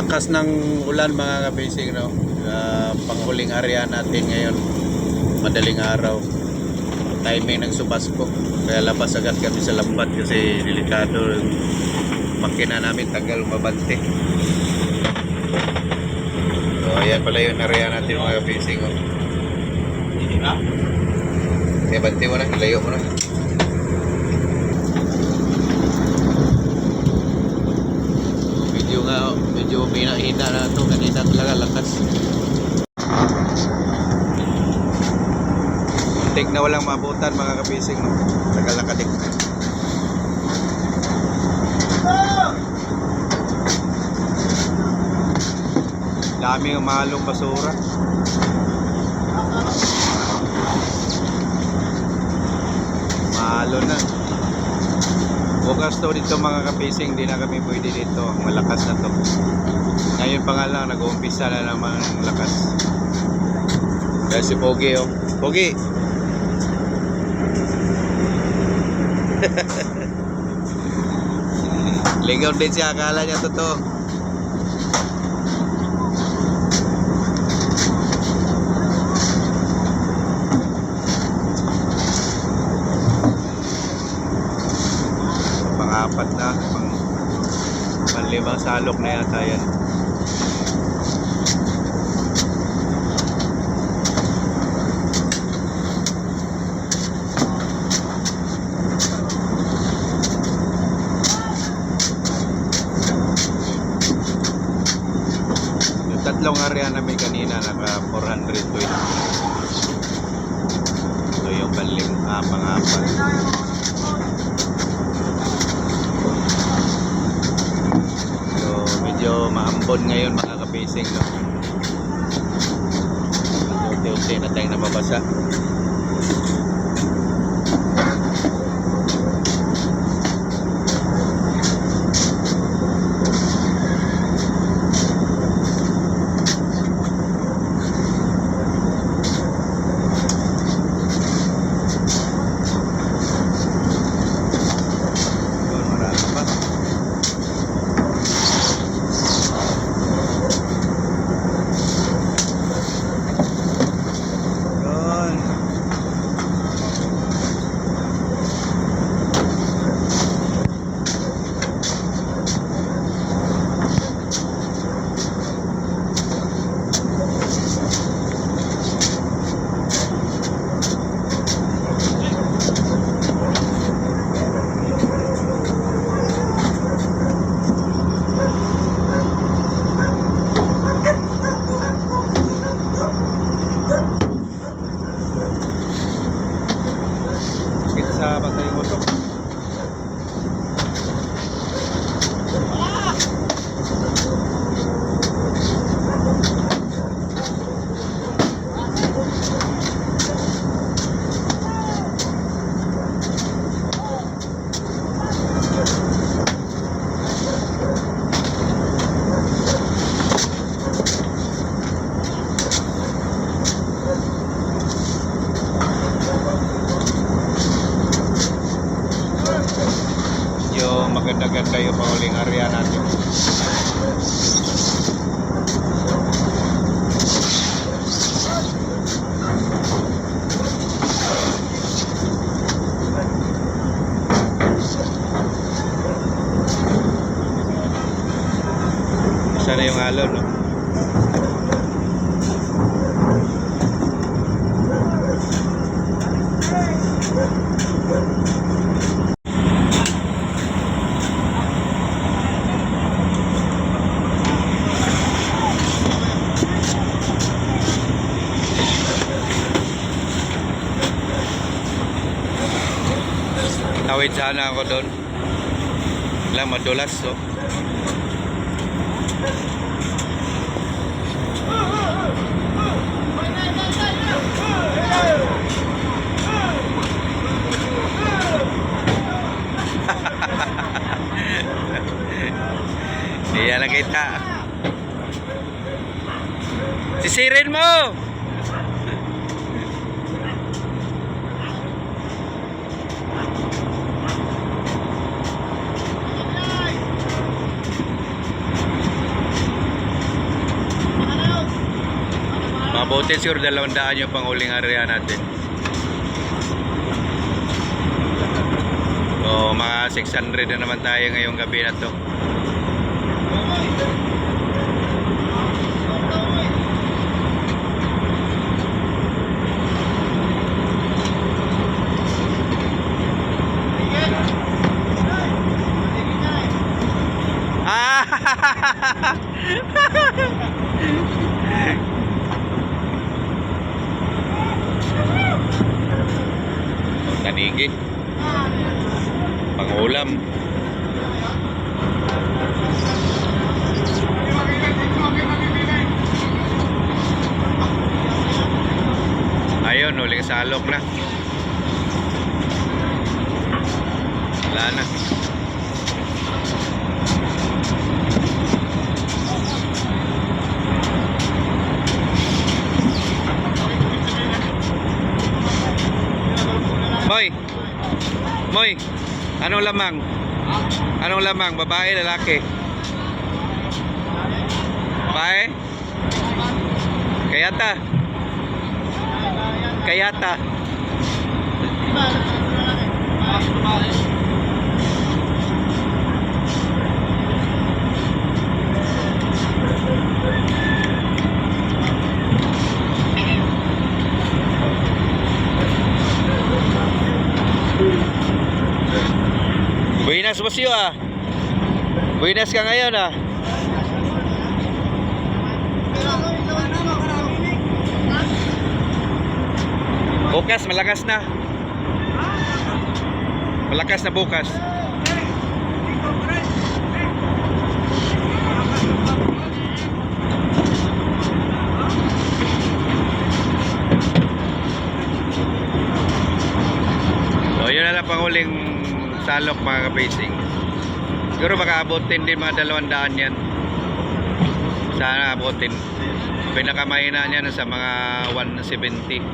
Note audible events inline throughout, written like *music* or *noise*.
lakas ng ulan mga kabising no. Uh, panghuling area natin ngayon. Madaling araw. Timing ng subasko. Kaya labas agad kami sa lambat kasi delikado yung makina namin tagal mabante. So ayan pala yung area natin mga kabising. Oh. Kaya bante mo na, ilayo mo na. Medyo nga, medyo hina-hina na ito. Kanina talaga lakas. Muntik na walang mabutan mga kapising. No? Tagal-lakadik na. Dami ng basura. Mahalo na. Bukas daw dito mga kapising, di na kami pwede dito. Malakas na to. Ngayon pa nga lang, nag-uumpisa na naman ang lakas. Kaya si Pogi, oh. Pogi! *laughs* Ligaw din siya, akala niya totoo. Panlimang salok na yata yan. Yung tatlong area namin kanina naka 420. So yung panlim, ah, pang-apat. So maambon ngayon mga kapacing no. Unti-unti na tayong nababasa. Yun, marami pa. Yun. Sakit sa bantay mo to. Yung maganda-ganda yung panguling area natin. Sana yung alon, no? Tawid sana ako doon. Wala, madulas, oh. *laughs* Iyan na kita. Sisirin mo! Abutin siguro dalawang daan yung panghuling area natin. So, mga 600 na naman tayo ngayong gabi na to. Ah! Tanigi. Pangulam. Ayun, huling salok na. Wala na. Anong lamang? Anong lamang? Babae, lalaki? Babae? Kayata. Kayata. Buenas Bosyo ah. Buenas ka ngayon ah. Bukas malakas na. Malakas na bukas. So yun na lang panguling salok mga kapacing. Siguro baka abutin din mga dalawang daan yan. Sana abutin. Pinakamahina niya sa mga 170.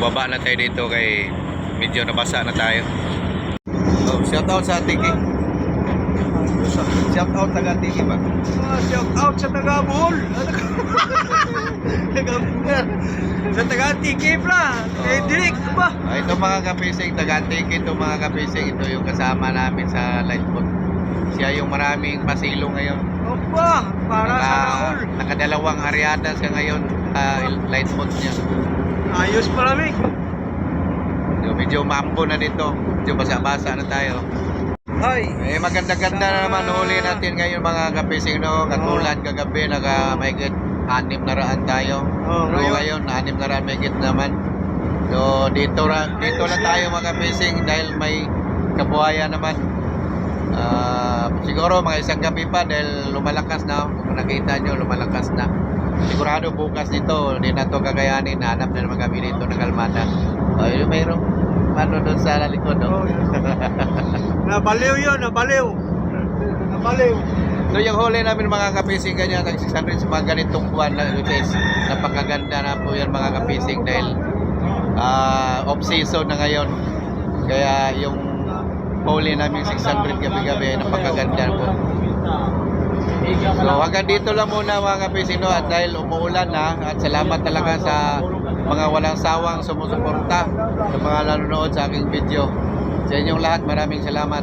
So baba na tayo dito kay medyo nabasa na tayo. So, shout out sa Tiki. Shout out taga Tiki ba? Ah, shout out sa taga taga *laughs* sa taga Tiki pla. Kay Direk ba? Ah, ito mga kapising, taga Tiki ito mga kapising. Ito yung kasama namin sa Lightboat. Siya yung maraming pasilo ngayon. Opa, para sa Naka, Bohol. nakadalawang aryata siya ngayon. Uh, lightboat niya. Ayos pa lamig. So, medyo mambo na dito. Medyo basa-basa na tayo. Ay, Eh maganda-ganda na naman huli natin ngayon mga kapising no. Katulad kagabi naka mahigit anim na raan tayo. Oh, Pero ngayon. anim na raan mahigit naman. So dito ra dito na tayo mga kapising dahil may kabuhayan naman. Ah, siguro mga isang gabi pa dahil lumalakas na. Kung nakita nyo, lumalakas na. Sigurado bukas dito, hindi na ito kakayanin. Hanap na naman kami dito ng kalmada. Oh, yung mayroong ano doon sa likod. Oh, Oh. yeah. *laughs* Nabaliw yun, nabaliw. Nabaliw. So yung huli namin mga kapising ganyan, tag 600 sa mga ganitong buwan na which is napakaganda na po yan mga kapising dahil ah, off season na ngayon. Kaya yung huli namin 600 gabi-gabi napakaganda po. So hanggang dito lang muna mga kapising no at dahil umuulan na at salamat talaga sa mga walang sawang sumusuporta sa mga nanonood sa aking video. Sa inyong lahat maraming salamat.